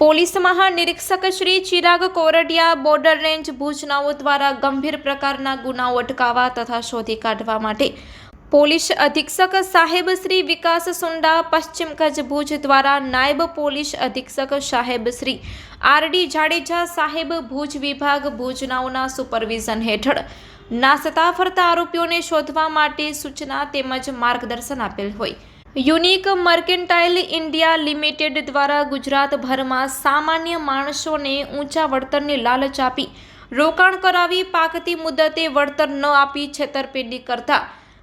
Police મહાનિરીક્ષક Shri Chirag Kordia border range ભુજનાઓ દ્વારા ગંભીર પ્રકારના ગુનાઓ અટકાવવા તથા શોધી કાઢવા માટે પોલીસ અધિક્ષક સાહેબ શ્રી વિકાસ સુંડા, પશ્ચિમ કચ્છ ભુજ દ્વારા નાયબ પોલીસ અધિક્ષક સાહેબ શ્રી આરડી જાડેજા સાહેબ ભુજ વિભાગ ભુજનાઓના સુપરવિઝન હેઠળ નાસતા ફરતા આરોપીઓને શોધવા માટે સૂચના તેમજ માર્ગદર્શન આપેલ હોય. યુનિક મર્કેન્ટાઇલ ઇન્ડિયા લિમિટેડ દ્વારા ગુજરાતભરમાં સામાન્ય માણસોને ઊંચા વળતરની લાલચ આપી રોકાણ કરાવી પાકતી મુદતે વળતર ન આપી છેતરપિંડી કરતા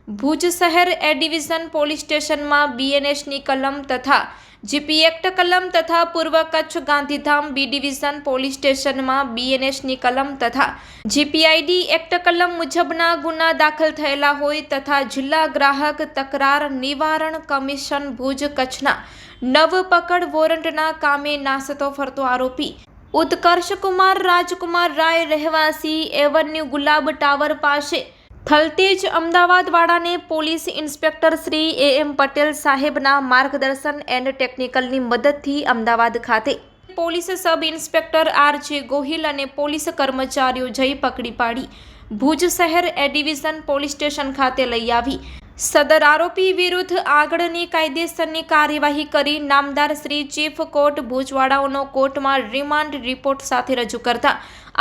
ભુજ શહેર એ ડિવિઝન પોલીસ સ્ટેશનમાં બીએનએસની કલમ તથા જીપી એક્ટ કલમ તથા પૂર્વ Kutch Gandhidham B division police સ્ટેશનમાં બીએનએસની કલમ તથા જીપીઆઈડી એક્ટ કલમ મુજબના ગુના દાખલ થયેલા હોય તથા જિલ્લા ગ્રાહક તકરાર નિવારણ કમિશન ભુજ કચ્છના નવ પકડ વોરંટના કામે નાસતો ફરતો આરોપી. ઉત્કર્ષકુમાર રાજકુમાર રાય રહેવાસી એવન્યુ ગુલાબ ટાવર પાસે Thaltej અમદાવાદવાળાને police inspector Shri A M Patel સાહેબના માર્ગદર્શન એન્ડ ટેકનિકલની મદદથી અમદાવાદ ખાતે પોલીસ સબ ઇન્સ્પેક્ટર આર જે ગોહિલ અને પોલીસ કર્મચારીઓ જઈ પકડી પાડી. ભુજ શહેર એ ડિવિઝન પોલીસ સ્ટેશન ખાતે લઈ આવી. સદર આરોપી વિરુદ્ધ આગળની કાયદેસરની કાર્યવાહી કરી નામદાર શ્રી ચીફ કોર્ટ ભુજવાડાઓનો કોર્ટમાં રિમાન્ડ રિપોર્ટ સાથે રજૂ કરતા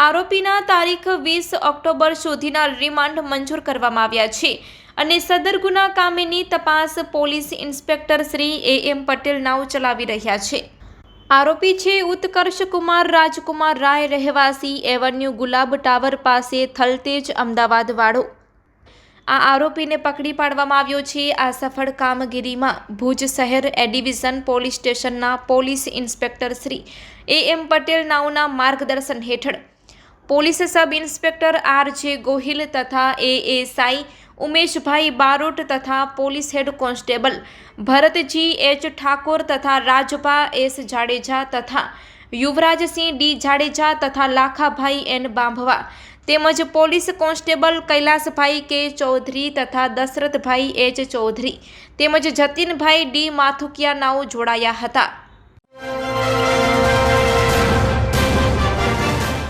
આરોપીના તારીખ વીસ ઓક્ટોબર સુધીના રિમાન્ડ મંજૂર કરવામાં આવ્યા છે. અને સદર ગુના કામેની તપાસ police inspector Shri A M Patel નાવ ચલાવી રહ્યા છે. આરોપી છે ઉત્કર્ષ કુમાર, રાજકુમાર રાય, રહેવાસી, એવન્યુ ગુલાબ ટાવર પાસે થલતેજ અમદાવાદ વાળો આ આરોપીને પકડી પાડવામાં આવ્યો છે. આ સફળ કામગીરીમાં ભુજ શહેર એ ડિવિઝન પોલીસ સ્ટેશનના police inspector Shri A M Patel નાઉના માર્ગદર્શન હેઠળ. પોલીસ સબ ઇન્સ્પેક્ટર આર જે ગોહિલ તથા એએસઆઈ ઉમેશભાઈ બારોટ તથા police head constable Bharatji H Thakor તથા રાજભા એસ જાડેજા તથા યુવરાજસિંહ ડી જાડેજા તથા લાખાભાઈ એન બાંભવા તેમજ પોલીસ કોન્સ્ટેબલ કૈલાસભાઈ કે ચૌધરી તથા દશરથભાઈ એચ. ચૌધરી તેમજ જતીનભાઈ ડી. માથુકિયા નાઓ જોડાયા હતા.